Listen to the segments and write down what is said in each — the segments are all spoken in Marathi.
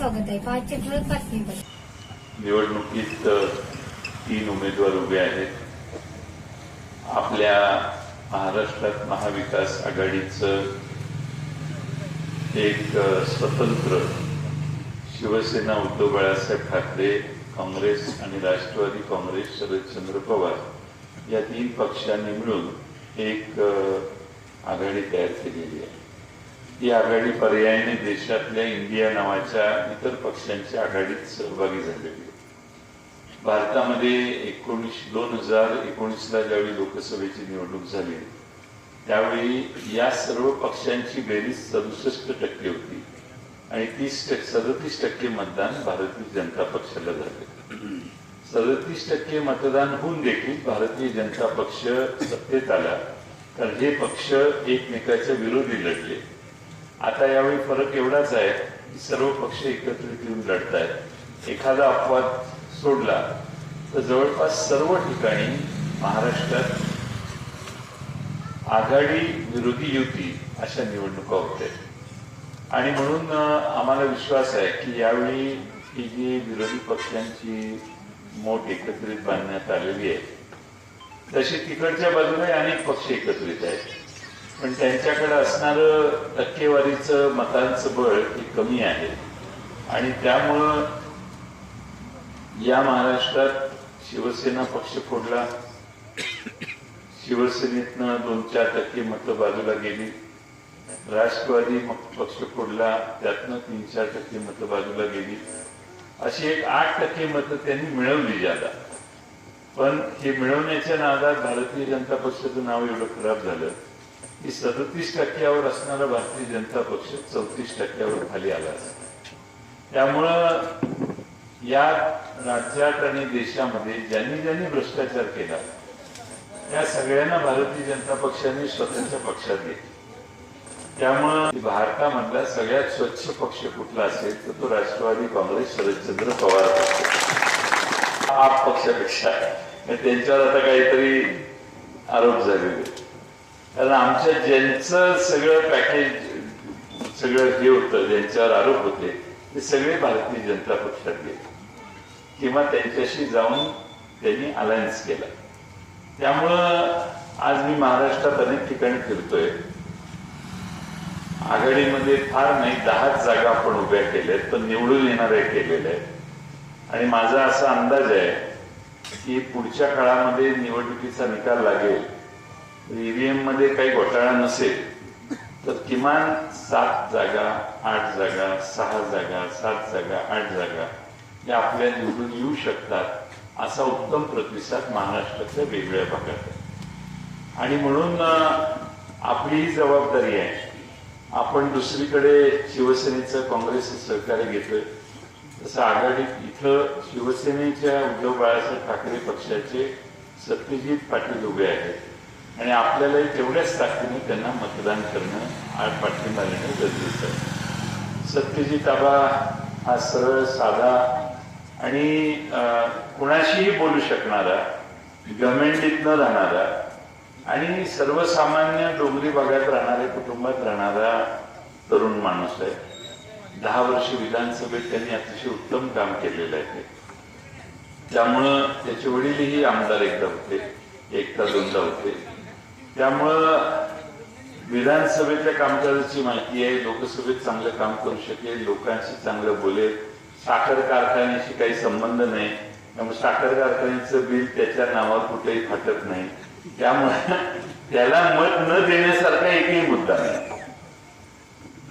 स्वागत आहे. पाचशे ठळक बातमीपत्र निवडणुकीत तीन उमेदवार उभे आहेत. आपल्या महाराष्ट्रात महाविकास आघाडीचं एक स्वतंत्र शिवसेना उद्धव बाळासाहेब ठाकरे काँग्रेस आणि राष्ट्रवादी काँग्रेस शरदचंद्र पवार या तीन पक्षांनी मिळून एक आघाडी तयार केलेली आहे. ही आघाडी पर्यायाने देशातल्या इंडिया नावाच्या इतर पक्षांच्या आघाडीत सहभागी झालेली. भारतामध्ये एकोणीस दोन हजार एकोणीसला ज्यावेळी लोकसभेची निवडणूक झाली त्यावेळी या सर्व पक्षांची बेरीज सदुसष्ट टक्के होती आणि तीस टक्के सदतीस टक्के मतदान भारतीय जनता पक्षाला झाले. सदतीस टक्के मतदान होऊन देखील भारतीय जनता पक्ष सत्तेत आला. तर हे पक्ष एकमेकाच्या विरोधी लढले. आता यावेळी फरक एवढाच आहे की सर्व पक्ष एकत्रित येऊन लढत आहेत एखादा अपवाद सोडला तर जवळपास सर्व ठिकाणी महाराष्ट्रात आघाडी विरोधी युती अशा निवडणुका होत आहेत आणि म्हणून आम्हाला विश्वास आहे की यावेळी ही जी विरोधी पक्षांची मोठ एकत्रित बांधण्यात आलेली आहे तशी तिकडच्या बाजूने अनेक पक्ष एकत्रित आहेत. पण त्यांच्याकडे असणारं टक्केवारीचं मतांचं बळ हे कमी आहे. आणि त्यामुळं या महाराष्ट्रात शिवसेना पक्ष फोडला. शिवसेनेतनं दोन चार टक्के मतं बाजूला गेली. राष्ट्रवादी मग पक्ष फोडला त्यातनं तीन चार टक्के मतं बाजूला गेली. अशी एक आठ टक्के मतं त्यांनी मिळवली ज्यादा पण हे मिळवण्याच्या नादात भारतीय जनता पक्षाचं नाव एवढं खराब झालं. की सदतीस टक्क्यावर असणारा भारतीय जनता पक्ष चौतीस टक्क्यावर खाली आला त्यामुळं या राज्यात आणि देशामध्ये ज्यांनी ज्यांनी भ्रष्टाचार केला त्या सगळ्यांना भारतीय जनता पक्षाने स्वतःच्या पक्षात घेतले त्यामुळं भारतामधला सगळ्यात स्वच्छ पक्ष कुठला असेल तर तो राष्ट्रवादी काँग्रेस शरदचंद्र पवार पक्ष आप पक्षापेक्षा मग त्यांच्यावर आता काहीतरी आरोप झालेले कारण आमच्या ज्यांचं सगळं पॅकेज सगळं हे होतं ज्यांच्यावर आरोप होते ते सगळे भारतीय जनता पक्षात गेले. किंवा त्यांच्याशी जाऊन त्यांनी अलायन्स केला. त्यामुळं आज मी महाराष्ट्रात अनेक ठिकाणी फिरतोय. आघाडीमध्ये फार नाही दहाच जागा आपण उभ्या केल्यात पण निवडून येणाऱ्या केलेल्या आहेत. आणि माझा असा अंदाज आहे की पुढच्या काळामध्ये निवडणुकीचा निकाल लागेल. ईव्हीएममध्ये काही घोटाळा नसेल तर किमान सात जागा आठ जागा सहा जागा सात जागा आठ जागा या आपल्या निवडून येऊ शकतात असा उत्तम प्रतिसाद महाराष्ट्राच्या वेगवेगळ्या भागात आहे. आणि म्हणून आपली ही जबाबदारी आहे. आपण दुसरीकडे शिवसेनेचं काँग्रेसचं सहकार्य घेतोय तसं आघाडीत इथं शिवसेनेच्या उद्धव बाळासाहेब ठाकरे पक्षाचे सत्यजित पाटील उभे आहेत. आणि आपल्यालाही तेवढ्याच ताकदीने त्यांना मतदान करणं आड पाठिंबा देणं गरजेचं आहे. सत्यजित आबा हा सरळ साधा आणि कुणाशीही बोलू शकणारा गमेंडीत न राहणारा आणि सर्वसामान्य डोंगरी भागात राहणाऱ्या कुटुंबात राहणारा तरुण माणूस आहे. दहा वर्ष विधानसभेत त्यांनी अतिशय उत्तम काम केलेलं आहे. त्यामुळं त्याचे वडीलही आमदार एकदा होते एकदा दोनदा होते. त्यामुळं विधानसभेतल्या कामकाजाची माहिती आहे लोकसभेत चांगलं काम करू शकेल लोकांशी चांगलं बोलेल. साखर कारखान्याशी काही संबंध नाही. त्यामुळे साखर कारखान्याचं बिल त्याच्या नावावर कुठेही फाटत नाही. त्यामुळे त्याला मत न देण्यासारखा एकही मुद्दा नाही.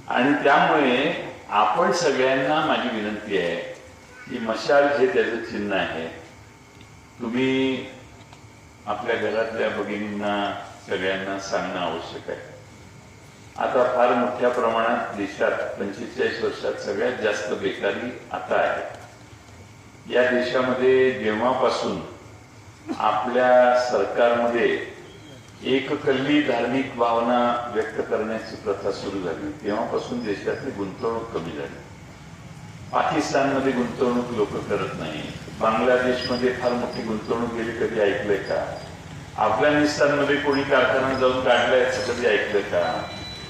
आणि त्यामुळे आपण सगळ्यांना माझी विनंती आहे की मशाल हे त्याचं चिन्ह आहे. तुम्ही आपल्या घरातल्या भगिनींना सगळ्यांना सांगणं आवश्यक आहे. आता फार मोठ्या प्रमाणात देशात पंचेचाळीस वर्षात सगळ्यात जास्त बेकारी आता आहे. या देशामध्ये जेव्हापासून आपल्या सरकारमध्ये एककल्ली धार्मिक भावना व्यक्त करण्याची प्रथा सुरू झाली तेव्हापासून देशातली गुंतवणूक कमी झाली. पाकिस्तानमध्ये गुंतवणूक लोक करत नाही बांगलादेशमध्ये फार मोठी गुंतवणूक गेली कधी ऐकलंय का? अफगाणिस्तानमध्ये कोणी कारखाना जाऊन काढलाय असं कधी ऐकलंय का?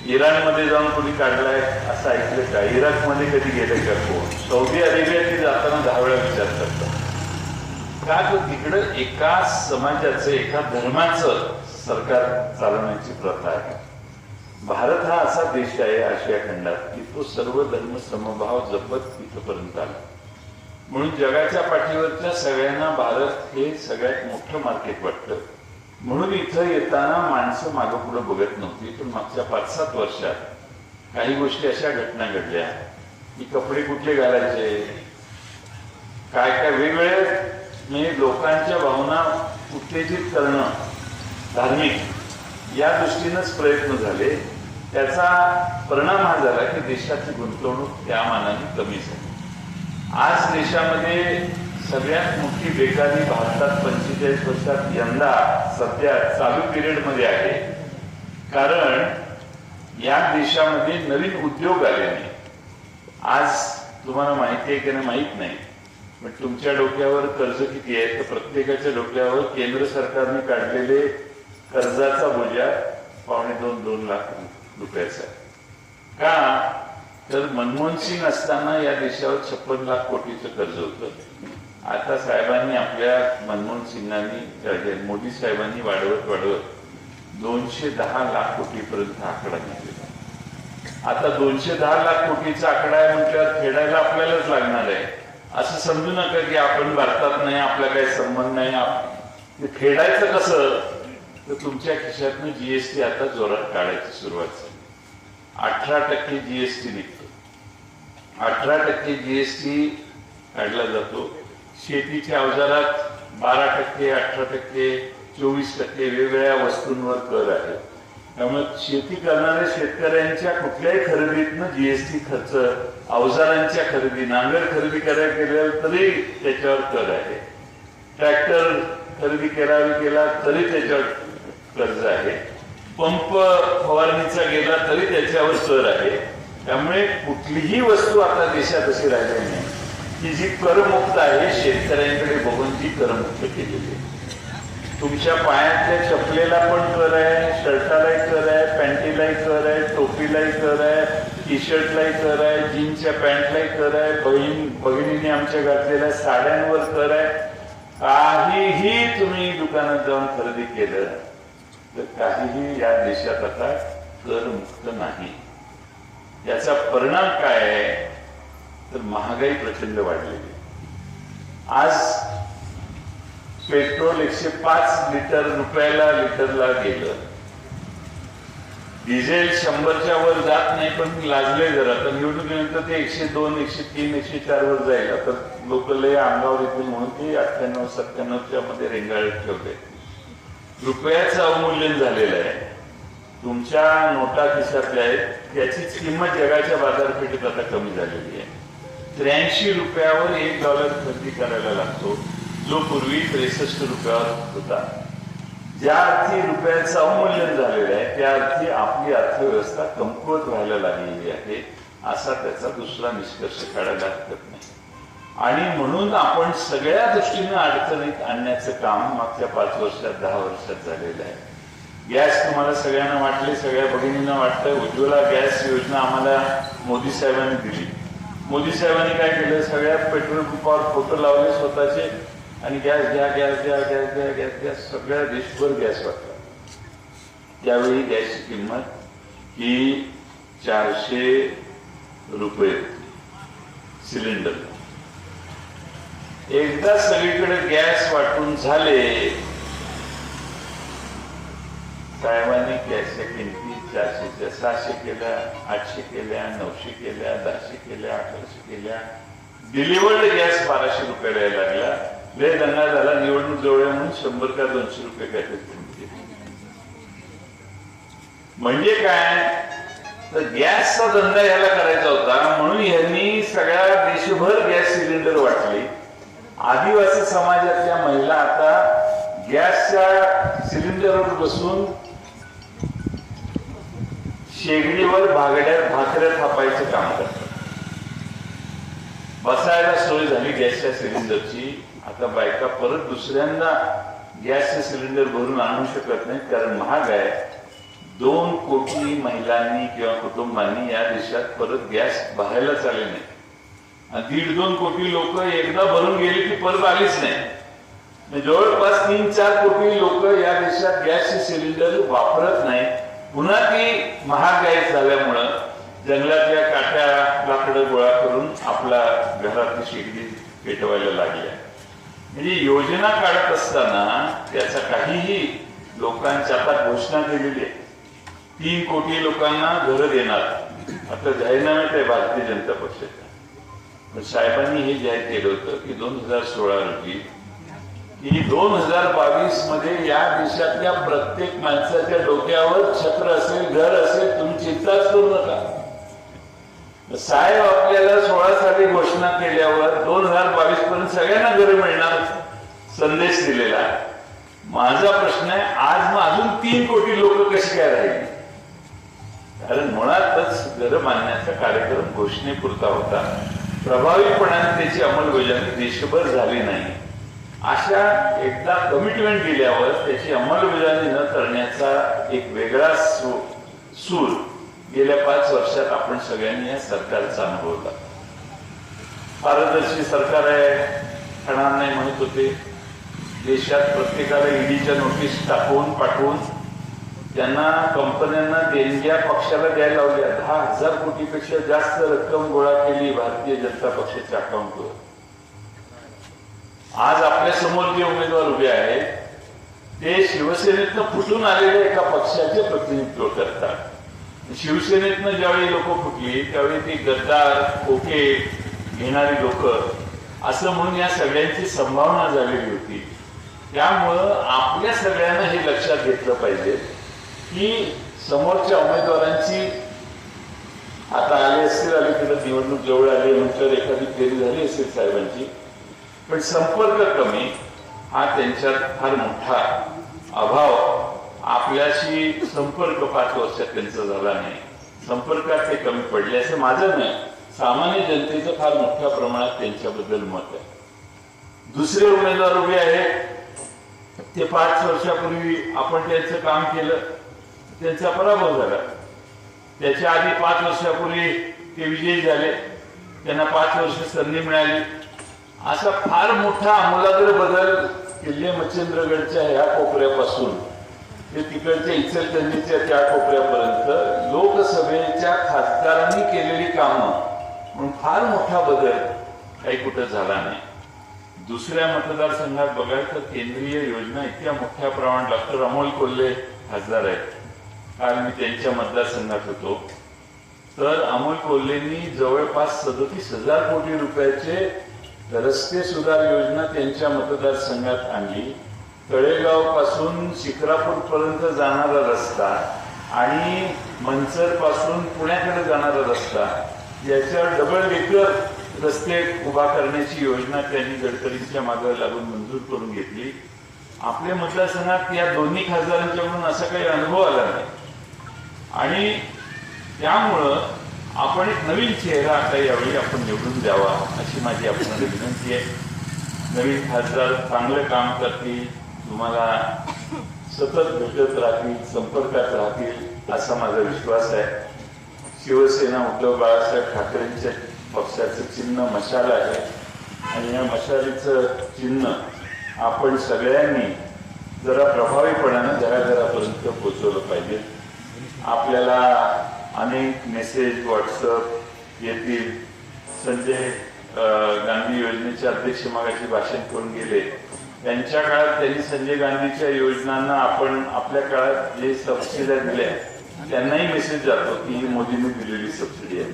इराणमध्ये जाऊन कोणी काढलाय असं ऐकलं का? इराकमध्ये कधी गेले का कोण? सौदी अरेबियात जाताना दहा वेळा विचार करतात. का तर तिकडं एका समाजाचं एका धर्माचं सरकार चालवण्याची प्रथा आहे. भारत हा असा देश आहे आशिया खंडात की तो सर्व धर्म समभाव जपत तिथपर्यंत आला. म्हणून जगाच्या पाठीवरच्या सगळ्यांना भारत हे सगळ्यात मोठं मार्केट वाटतं. म्हणून इथं येताना माणसं मागं पुढे बघत नव्हती पण मागच्या पाच सात वर्षात काही गोष्टी अशा घटना घडल्या. की कपडे कुठले घालायचे? काय काय वेगवेगळे म्हणजे लोकांच्या भावना उत्तेजित करणं धार्मिक या दृष्टीनंच प्रयत्न झाले. त्याचा परिणाम हा झाला की देशाची गुंतवणूक त्या मानाने कमी झाली. आज देशामध्ये सगळ्यात मोठी बेकारी भारतात पंचेचाळीस वर्षात यंदा सध्या चालू पिरियडमध्ये आहे. कारण या देशामध्ये नवीन उद्योग आले आज तुम्हाला माहिती आहे की नाही माहीत नाही. पण तुमच्या डोक्यावर कर्ज किती आहे? तर प्रत्येकाच्या डोक्यावर केंद्र सरकारने काढलेले कर्जाचा बोजा पावणे दोन दोन लाख रुपयाचा का? तर मनमोहन सिंग असताना या देशावर छप्पन लाख कोटीचं कर्ज होतं. आता साहेबांनी आपल्या मनमोहन सिंगांनी मोदी साहेबांनी वाढवत वाढवत दोनशे दहा लाख कोटीपर्यंत आकडा घेतलेला आता दोनशे दहा लाख कोटीचा आकडा आहे म्हटल्यावर फेडायला आपल्यालाच लागणार आहे. असं समजू नका की आपण भारतात नाही आपला काही संबंध नाही. फेडायचं कसं? तर तुमच्या खिशातनं जीएसटी आता जोरात काढायची सुरुवात झाली. अठरा टक्के जीएसटी निघतो. अठरा टक्के जीएसटी काढला जातो. शेतीच्या अवजारात बारा टक्के अठरा टक्के चोवीस टक्के वेगवेगळ्या वस्तूंवर कर आहे. त्यामुळे शेती करणाऱ्या शेतकऱ्यांच्या कुठल्याही खरेदीतनं जीएसटी खर्च अवजारांच्या खरेदी नांगर खरेदी करायला गेल्यावर तरी त्याच्यावर कर आहे. ट्रॅक्टर खरेदी करावी केला तरी त्याच्यावर कर्ज आहे. पंप फवारणीचा गेला तरी त्याच्यावर कर आहे. त्यामुळे कुठलीही वस्तू आता देशात अशी राहिलेली नाही. की जी करमुक्त आहे शेतकऱ्यांकडे बघून ती करमुक्त केलेली आहे. तुमच्या पायातल्या चपलेला पण कर आहे शर्टालाही कर आहे पॅन्टीलाही कर आहे टोपीलाही कर आहे टी शर्टलाही कर आहे जीन्सच्या पॅन्टलाही कर आहे बहीण बहिणीने आमच्या घातलेल्या साड्यांवर कर आहे. काहीही तुम्ही दुकानात जाऊन खरेदी केलं तर काहीही या देशात आता करमुक्त नाही. याचा परिणाम काय आहे? तर महागाई प्रचंड वाढलेली आज पेट्रोल एकशे पाच लिटर रुपयाला लिटरला गेलं. डिझेल शंभरच्या वर जात नाही पण लाजले जरा. तर निवडणुकीनंतर ते एकशे दोन एकशे तीन एकशे चार वर जाईल. आता लोक लय अंगावर येतील म्हणून ते अठ्ठ्याण्णव सत्त्याण्णवच्या मध्ये रेंगाळत ठेवले रुपयाचं अवमूल्यन झालेलं आहे. तुमच्या नोटा खिशातल्या आहेत. त्याचीच किंमत जगाच्या बाजारपेठेत आता कमी झालेली आहे. त्र्याऐंशी रुपयावर एक डॉलर खरेदी करायला लागतो जो पूर्वी त्रेसष्ट रुपयावर होता. ज्या अर्थी रुपयाचं अवमूल्यन झालेलं आहे त्या अर्थी आपली अर्थव्यवस्था कमकुवत व्हायला लागलेली आहे असा त्याचा दुसरा निष्कर्ष काढायला हरकत नाही. आणि म्हणून आपण सगळ्या दृष्टीनं अडचणीत आणण्याचं काम मागच्या पाच वर्षात दहा वर्षात झालेलं आहे. गॅस तुम्हाला सगळ्यांना वाटले सगळ्या भगिनींना वाटतं उज्ज्वला गॅस योजना आम्हाला मोदी साहेबांनी दिली. मोदी साहेबांनी काय केलं? सगळ्या पेट्रोल पंपावर फोटो लावले स्वतःचे आणि गॅस घ्या गॅस घ्या गॅस घ्या गॅस घ्या सगळ्या देशभर गॅस वाटला त्यावेळी गॅसची किंमत ही चारशे रुपये सिलेंडर. एकदा सगळीकडे गॅस वाटून झाले साहेबांनी गॅसच्या किमती चारशेच्या सहाशे केल्या आठशे केल्या नऊशे केल्या दहाशे केल्या अकराशे केल्या डिलिव्हर्ड गॅस बाराशे रुपयाला यायला लागला लय दंगा झाला निवडणूक जवळ म्हणून शंभर का दोनशे रुपये काहीतरी म्हणजे काय तर गॅसचा धंदा याला करायचा होता म्हणून यांनी सगळ्या देशभर गॅस सिलेंडर वाटले आदिवासी समाजातल्या महिला आता गॅसच्या सिलेंडरवर बसून शेगडीवर भागड्या भाकऱ्या थापायचं काम करतात बसायला सोय झाली गॅसच्या सिलेंडरची. आता बायका परत दुसऱ्यांदा गॅसचे सिलेंडर भरून आणू शकत नाहीत कारण महाग आहे. दोन कोटी महिलांनी किंवा कुटुंबांनी या देशात परत गॅस भरायला चालले नाही. आणि दीड दोन कोटी लोक एकदा भरून गेले की परत आलीच नाही. जवळपास तीन चार कोटी लोक या देशात गॅसचे सिलेंडर वापरत नाहीत. पुन्हा ती महागाई झाल्यामुळं जंगलातल्या काट्या लाकडं गोळा करून आपला घरातली शेगडी पेटवायला लागल्या म्हणजे योजना काढत असताना त्याचा काहीही लोकांच्या आता घोषणा केलेली आहे. तीन कोटी लोकांना घरं देणार. आता जाहीरनाम्यात आहे भारतीय जनता पक्षाचा. साहेबांनी हे जाहीर केलं होतं की दोन हजार सोळा रोजी की दोन हजार बावीसमध्ये या देशातल्या प्रत्येक माणसाच्या डोक्यावर छत्र असेल घर असेल तुम्ही चिंताच करू नका साहेब आपल्याला सोळा साली घोषणा केल्यावर दोन हजार बावीस पर्यंत सगळ्यांना घर मिळणार संदेश दिलेला आहे. माझा प्रश्न आहे आज मग अजून तीन कोटी लोक कशी काय राहिली? कारण मुळातच घर मानण्याचा कार्यक्रम घोषणेपुरता होता. प्रभावीपणाने त्याची अंमलबजावणी देशभर झाली नाही. अशा एकदा कमिटमेंट दिल्यावर त्याची अंमलबजावणी न करण्याचा एक वेगळा सूर गेल्या पाच वर्षात आपण सगळ्यांनी या सरकारचा अनुभवला पारदर्शी सरकार आहे ठणार नाही म्हणत होते. देशात प्रत्येकाला ईडीच्या नोटीस टाकून पाठवून त्यांना कंपन्यांना देणग्या पक्षाला द्यायला लावल्या. दहा हजार कोटीपेक्षा जास्त रक्कम गोळा केली भारतीय जनता पक्षाच्या अकाउंटवर आज आपल्यासमोर जे उमेदवार उभे आहेत ते शिवसेनेतनं फुटून आलेल्या एका पक्षाचे प्रतिनिधित्व करतात. शिवसेनेतनं ज्यावेळी लोक फुटली त्यावेळी ती गद्दार खोके घेणारी लोक असं म्हणून या सगळ्यांची संभावना झालेली होती. त्यामुळं आपल्या सगळ्यांना हे लक्षात घेतलं पाहिजे की समोरच्या उमेदवारांची आता आले असतील अलीकडे निवडणूक जवळ आली नंतर एखादी फेरी झाली असेल साहेबांची पण संपर्क कमी हा त्यांच्यात फार मोठा अभाव. आपल्याशी संपर्क पाच वर्षात त्यांचा झाला नाही. संपर्कात ते कमी पडले असं माझं नाही. सामान्य जनतेचं फार मोठ्या प्रमाणात त्यांच्याबद्दल मत आहे. दुसरे उमेदवार उभे आहेत. ते पाच वर्षापूर्वी आपण त्यांचं काम केलं. त्यांचा पराभव झाला. त्याच्या आधी पाच वर्षापूर्वी ते विजयी झाले. त्यांना पाच वर्ष संधी मिळाली. असा फार मोठा आमूलाग्र बदल किल्ले मच्छिंद्रगडच्या ह्या कोपऱ्यापासून ते तिकडच्या इचलकरंजीच्या त्या कोपऱ्यापर्यंत लोकसभेच्या खासदारांनी केलेली कामं म्हणून फार मोठा बदल काही कुठं झाला नाही. दुसऱ्या मतदारसंघात बघाल तर केंद्रीय योजना इतक्या मोठ्या प्रमाणात डॉक्टर अमोल कोल्हे खासदार आहेत. काल मी त्यांच्या मतदारसंघात होतो. तर अमोल कोल्हेंनी जवळपास सदतीस हजार कोटी रुपयाचे रस्ते सुधार योजना त्यांच्या मतदारसंघात आणली. तळेगावपासून पर्यंत जाणारा रस्ता आणि मनसरपासून पुण्याकडे जाणारा रस्ता याच्यावर डबल डेकर रस्ते उभा करण्याची योजना त्यांनी गडकरींच्या मागे लागून मंजूर करून घेतली. आपल्या मतदारसंघात या दोन्ही खासदारांच्याकडून असा काही अनुभव आला नाही. आणि त्यामुळं आपण एक नवीन चेहरा आता यावेळी आपण निवडून द्यावा अशी माझी आपल्याला विनंती आहे. नवीन खासदार चांगलं काम करतील तुम्हाला सतत भेटत राहतील संपर्कात राहतील असा माझा विश्वास आहे. शिवसेना उद्धव बाळासाहेब ठाकरेंच्या पक्षाचं चिन्ह मशाल आहे. आणि या मशालीचं चिन्ह आपण सगळ्यांनी जरा प्रभावीपणानं घराघरापर्यंत पोचवलं पाहिजे. आपल्याला अनेक मेसेज व्हॉट्सअप येतील. संजय गांधी योजनेचे अध्यक्ष मागाशी भाषण करून गेले. त्यांच्या काळात त्यांनी संजय गांधीच्या योजनांना आपण आपल्या काळात जे सबसिड्या दिल्या त्यांनाही मेसेज जातो की ही मोदींनी दिलेली सबसिडी आहे.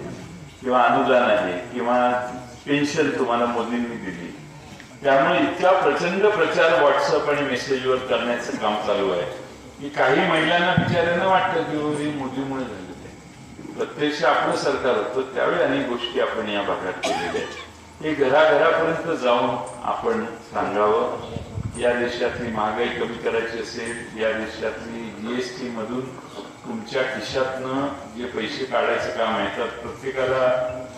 किंवा अनुदान आहे किंवा पेन्शन तुम्हाला मोदींनी दिली. त्यामुळे इतका प्रचंड प्रचार व्हॉट्सअप आणि मेसेजवर करण्याचं काम चालू आहे. की काही महिलांना बिचाऱ्यांना वाटतं की मोदीमुळे झालं. प्रत्यक्ष आपलं सरकार होतं त्यावेळी अनेक गोष्टी आपण या भागात केलेल्या आहेत. हे घराघरापर्यंत जाऊन आपण सांगावं. या देशातली महागाई कमी करायची असेल या देशातली जीएसटी मधून तुमच्या खिशातनं जे पैसे काढायचं काम आहे तर प्रत्येकाला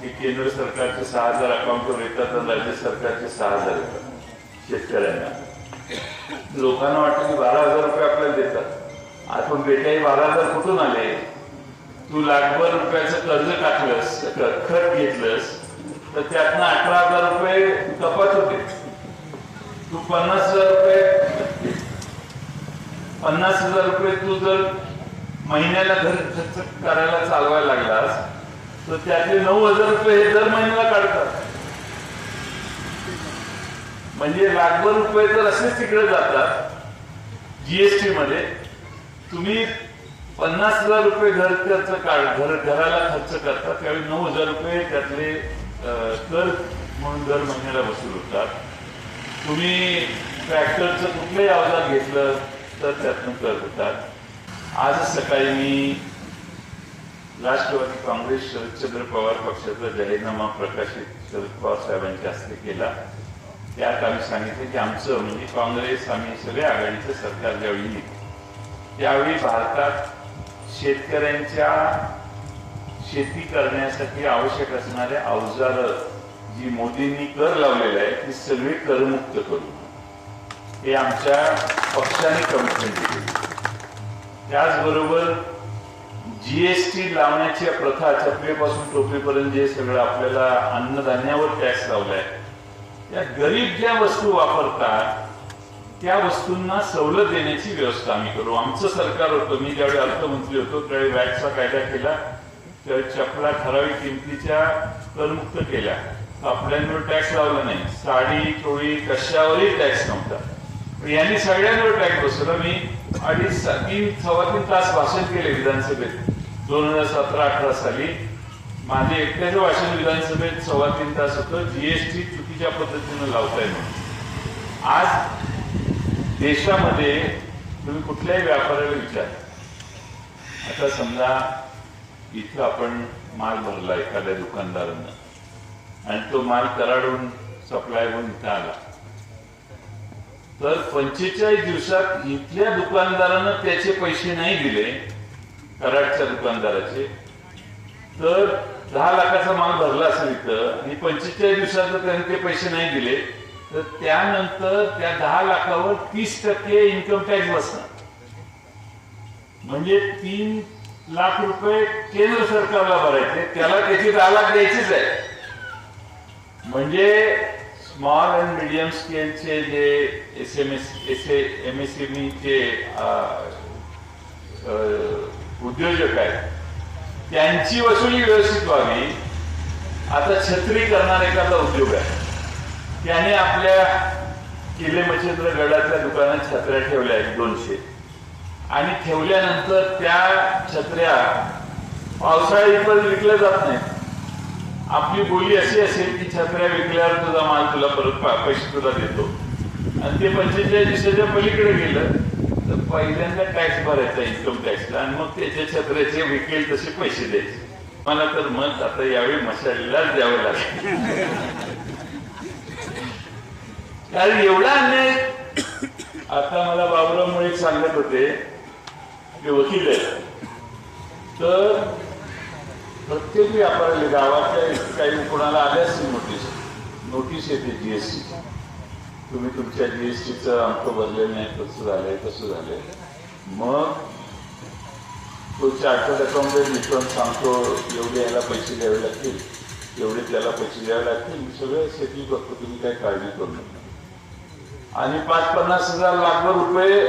हे केंद्र सरकारचे सहा हजार अकाउंटवर येतात तर राज्य सरकारचे सहा हजार येतात शेतकऱ्यांना. लोकांना वाटतं की बारा हजार रुपये आपल्याला देतात. आपण बेटाही बारा हजार कुठून आले? तू लाखभर रुपयाचं कर्ज टाकलंस खत घेतलंस तर त्यातनं अठरा हजार रुपये कपात होते. तू पन्नास हजार रुपये पन्नास हजार रुपये तू जर महिन्याला घर खर्च करायला चालवायला लागलास तर त्यातले नऊ हजार रुपये हे दर महिन्याला काढतात. म्हणजे लाखभर रुपये तर असेच तिकडे जातात जीएसटी मध्ये. तुम्ही पन्नास हजार रुपये घर त्याचं काढ घर घराला खर्च करतात. त्यावेळी नऊ हजार रुपये त्यातले कर म्हणून दर महिन्याला वसूल होतात. तुम्ही ट्रॅक्टरचं कुठलंही अवजार घेतलं तर त्यातनं कर होतात. आज सकाळी मी राष्ट्रवादी काँग्रेस शरदचंद्र पवार पक्षाचा जाहीरनामा प्रकाशित शरद पवार साहेबांच्या हस्ते केला. त्यात आम्ही सांगितले की आमचं म्हणजे काँग्रेस आम्ही सगळे आघाडीचं सरकार ज्यावेळी त्यावेळी भारतात शेतकऱ्यांच्या शेती करण्यासाठी आवश्यक असणारे अवजार जी मोदींनी कर लावलेले आहे ती सगळी करमुक्त करू हे आमच्या पक्षाने कमिटमेंट दिली. त्याचबरोबर जीएसटी लावण्याची प्रथा चपलेपासून टोपीपर्यंत जे सगळं आपल्याला अन्नधान्यावर टॅक्स लावलाय त्या गरीब ज्या वस्तू वापरतात त्या वस्तूंना सवलत देण्याची व्यवस्था आम्ही करू. आमचं सरकार होतं. मी ज्यावेळी अर्थमंत्री होतो त्यावेळी वॅटचा कायदा केला. त्यावेळी चपला ठराविक किमतीच्या करमुक्त केल्या. आपल्यांवर टॅक्स लावला नाही. साडी चोळी कशावरही टॅक्स नव्हता. यांनी सगळ्यांवर टॅक्स बसवला. मी अडीच तीन सव्वा तीन तास भाषण केले विधानसभेत. दोन हजार सतरा अठरा साली. माझे एकट्याचं भाषण विधानसभेत सव्वा तीन तास होतं. जीएसटी चुकीच्या पद्धतीनं लावताय म्हणून. आज देशामध्ये तुम्ही कुठल्याही व्यापाऱ्याला विचार. आता समजा इथं आपण माल भरला एखाद्या दुकानदारानं आणि तो माल कराडून सप्लाय होऊन इथं आला. तर पंचेचाळीस दिवसात इथल्या दुकानदारानं त्याचे पैसे नाही दिले कराडच्या दुकानदाराचे. तर दहा लाखाचा माल भरला असेल इथं आणि पंचेचाळीस दिवसात त्यांनी त्याने ते पैसे नाही दिले तर त्यानंतर त्या दहा लाखावर तीस टक्के इन्कम टॅक्स बसणार. म्हणजे तीन लाख रुपये केंद्र सरकारला भरायचे त्याला त्याची दहा लाख द्यायचीच आहे. म्हणजे स्मॉल अँड मिडियम स्केलचे जे S M S S M S M चे उद्योजक आहेत त्यांची वसुली व्यवस्थित व्हावी. आता छत्री करणार एखादा उद्योग आहे. त्याने आपल्या किल्ले मच्छिंद्र गडातल्या दुकानात छत्र्या ठेवल्या आहेत दोनशे. आणि ठेवल्यानंतर त्या छत्र्या पावसाळ्यात पण विकल्या जात नाहीत. आपली बोली अशी असेल की छत्र्या विकल्यावर तुझा माल तुला परत पैसे तुला देतो. आणि ते पंचेचाळीस दिवसाच्या पलीकडे गेलं तर पहिल्यांदा टॅक्स भरायचा इन्कम टॅक्सला आणि मग त्याच्या छत्र्याचे विकेल तसे पैसे द्यायचे. मला तर मत आता यावेळी मशालीलाच द्यावं लागेल. कारण एवढा अन्याय. आता मला बाबुराव मुळे सांगत होते ते वकील आहे तर प्रत्येक व्यापाऱ्याला गावातल्या काही कोणाला आले असतील नोटीस. नोटीस येते जीएसटी तुम्ही तुमच्या जीएसटीचं अंक भरलेलं नाही कसं झालंय कसं झालंय. मग तो चार्टर्ड अकाउंटंट मित्रांनो सांगतो एवढे याला पैसे द्यावे लागतील एवढे त्याला पैसे द्यावे लागतील. मी सगळं सेटिल करतो तुम्ही काही काळजी करू नका. आणि पाच पन्नास हजार लाख रुपये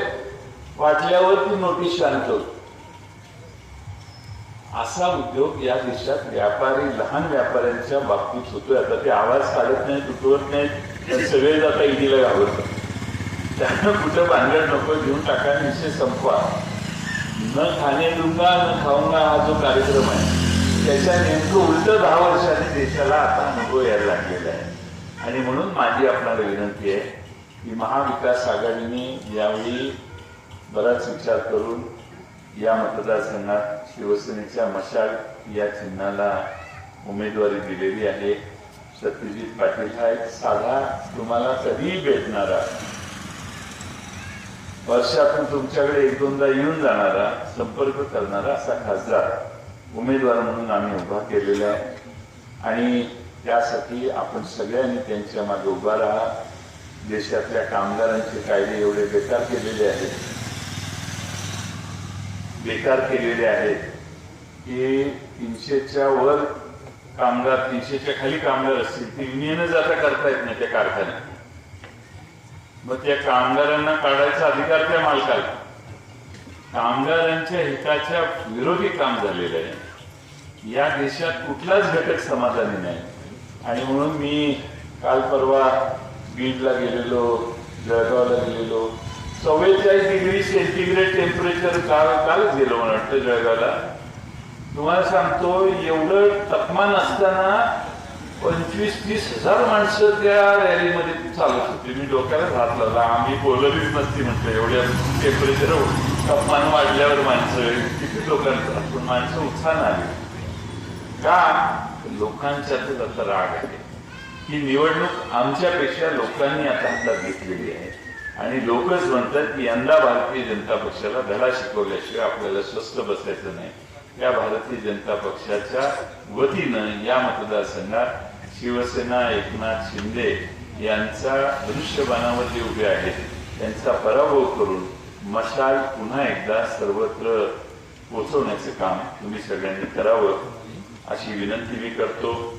वाटल्यावर ती नोटीस शांत असा उद्योग या देशात व्यापारी लहान व्यापाऱ्यांच्या बाबतीत होतोय. आता ते आवाज काढत नाहीत उठवत नाहीत तर सगळे जाता ईडीला घाबरतात. त्यानं कुठं भांडण नको घेऊन टाका आणि विषय संपवा. न खाणे दुंगा न खाऊंगा हा जो कार्यक्रम आहे त्याच्या नेमकं उलट दहा वर्षांनी देशाला आता अनुभव यायला लागलेला आहे. आणि म्हणून माझी आपणाला विनंती आहे की महाविकास आघाडीने यावेळी बराच विचार करून या मतदारसंघात शिवसेनेच्या मशाल या चिन्हाला उमेदवारी दिलेली आहे. सत्यजित पाटील हा एक साधा तुम्हाला कधीही भेटणारा वर्षातून तुमच्याकडे एक दोनदा येऊन जाणारा संपर्क करणारा असा खासदार उमेदवार म्हणून आम्ही उभा केलेला आहे. आणि त्यासाठी आपण सगळ्यांनी त्यांच्या मागे उभा राहा. देशातल्या कामगारांचे कायदे एवढे बेकार केलेले आहेत. बेकार केलेले आहेत की तीनशेच्या वर कामगार तीनशेच्या खाली कामगार असतील ते युनियनच आता करता येत नाही त्या कारखान्यात. मग त्या कामगारांना काढायचा अधिकार त्या मालकाला. कामगारांच्या हिताच्या विरोधी काम झालेलं आहे. या देशात कुठलाच घटक समाधानी नाही. आणि म्हणून मी काल परवा बीडला गेलेलो जळगावला गेलेलो चव्वेचाळीस डिग्री सेंटीग्रेड टेम्परेचर काल कालच गेलो मला वाटतं जळगावला. तुम्हाला सांगतो एवढं तापमान असताना पंचवीस तीस हजार माणसं त्या रॅलीमध्ये चालत होती. मी डोक्याला हात लावला. आम्ही बोललीच नसती म्हटलं. एवढ्या टेम्परेचर तापमान वाढल्यावर माणसं किती लोकांचं? पण माणसं उत्साहानं आली. का? लोकांच्यातच आता राग आहे. ही निवडणूक आमच्यापेक्षा लोकांनी आता हातात घेतलेली आहे. आणि लोकच म्हणतात की यंदा भारतीय जनता पक्षाला धडा शिकवल्याशिवाय आपल्याला स्वस्त बसायचं नाही. या भारतीय जनता पक्षाच्या वतीनं या मतदारसंघात शिवसेना एकनाथ शिंदे यांचा धनुष्यबाणावर जे उभे आहेत त्यांचा पराभव करून मशाल पुन्हा एकदा सर्वत्र पोचवण्याचं काम तुम्ही सगळ्यांनी करावं अशी विनंती मी करतो.